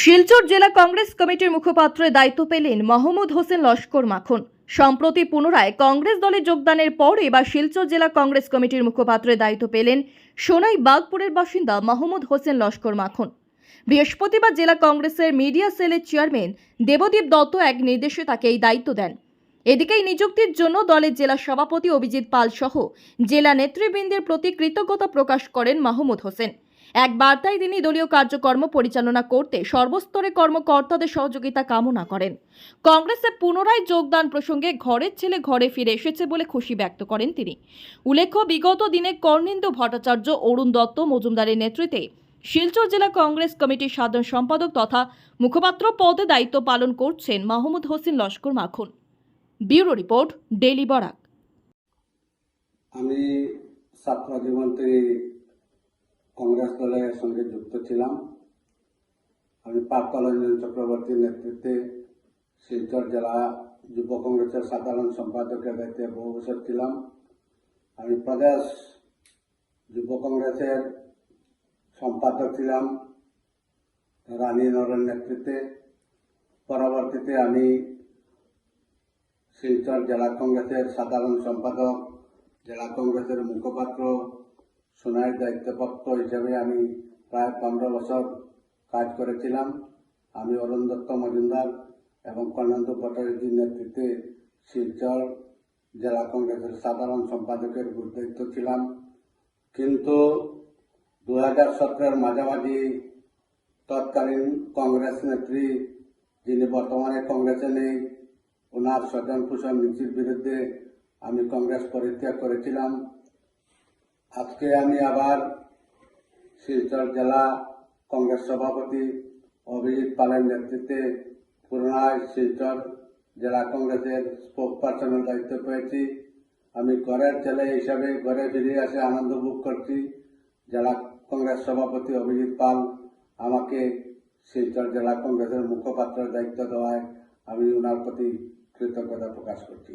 শিলচর জেলা কংগ্রেস কমিটির মুখপাত্রের দায়িত্ব পেলেন মাহমুদ হোসেন লস্কর মাখন। সম্প্রতি পুনরায় কংগ্রেস দলে যোগদানের পর এবার শিলচর জেলা কংগ্রেস কমিটির মুখপাত্রের দায়িত্ব পেলেন সোনাই বাগপুরের বাসিন্দা মাহমুদ হোসেন লস্কর মাখন। বৃহস্পতিবার জেলা কংগ্রেসের মিডিয়া সেলের চেয়ারম্যান দেবদীপ দত্ত এক নির্দেশে তাকে এই দায়িত্ব দেন। এদিকে এই নিযুক্তির জন্য দলের জেলা সভাপতি অভিজিৎ পাল সহ জেলা নেতৃবৃন্দের প্রতি কৃতজ্ঞতা প্রকাশ করেন মাহমুদ হোসেন। এক বার্তায় তিনি দলীয় কার্যকর্ম পরিচালনা করতে সর্বস্তরে কর্মকর্তাদের সহযোগিতা কামনা করেন। কংগ্রেসে পুনরায় যোগদান প্রসঙ্গে ঘরের ছেলে ঘরে ফিরে এসেছে বলে খুশি ব্যক্ত করেন তিনি। উল্লেখ্য, বিগত দিনে কর্ণেন্দু ভট্টাচার্য, অরুণ দত্ত মজুমদারের নেতৃত্বে শিলচর জেলা কংগ্রেস কমিটির সাধারণ সম্পাদক তথা মুখপাত্র পদে দায়িত্ব পালন করছেন Mahmud Hossain Laskar Makhan. Bureau report daily Barak. আমি ছাত্র জীবন থেকে কংগ্রেস দলের সঙ্গে যুক্ত ছিলাম। আমি পার্থরঞ্জন চক্রবর্তীর নেতৃত্বে শিলচর জেলা যুব কংগ্রেসের সাধারণ সম্পাদকের দায়িত্বে বহু বছর ছিলাম। আমি প্রদেশ যুব কংগ্রেসের সম্পাদক ছিলাম রানী নরের নেতৃত্বে। পরবর্তীতে আমি শিলচর জেলা কংগ্রেসের সাধারণ সম্পাদক, জেলা কংগ্রেসের মুখপাত্র সোনাইয়ের দায়িত্বপ্রাপ্ত হিসেবে আমি প্রায় পনেরো বছর কাজ করেছিলাম। আমি অরুণ দত্ত মজুমদার এবং কর্ণান্ত ভট্টাচার্যের নেতৃত্বে শিলচর জেলা কংগ্রেসের সাধারণ সম্পাদকের দায়িত্ব ছিলাম। কিন্তু দু হাজার সতেরোর মাঝামাঝি তৎকালীন কংগ্রেস নেত্রী যিনি বর্তমানে কংগ্রেসে নেই ওনার স্বজন কুশল নীতির বিরুদ্ধে আমি কংগ্রেস পরিত্যাগ করেছিলাম। আজকে আমি আবার শিলচর জেলা কংগ্রেস সভাপতি অভিজিৎ পালের নেতৃত্বে পুনরায় শিলচর জেলা কংগ্রেসের স্পোক পার্সনের দায়িত্ব পেয়েছি। আমি ঘরের ছেলে হিসাবে ঘরে ফিরে এসে আনন্দ ভোগ করছি। জেলা কংগ্রেস সভাপতি অভিজিৎ পাল আমাকে শিলচর জেলা কংগ্রেসের মুখপাত্রের দায়িত্ব দেওয়ায় আমি ওনার প্রতি কৃতজ্ঞতা প্রকাশ করছি।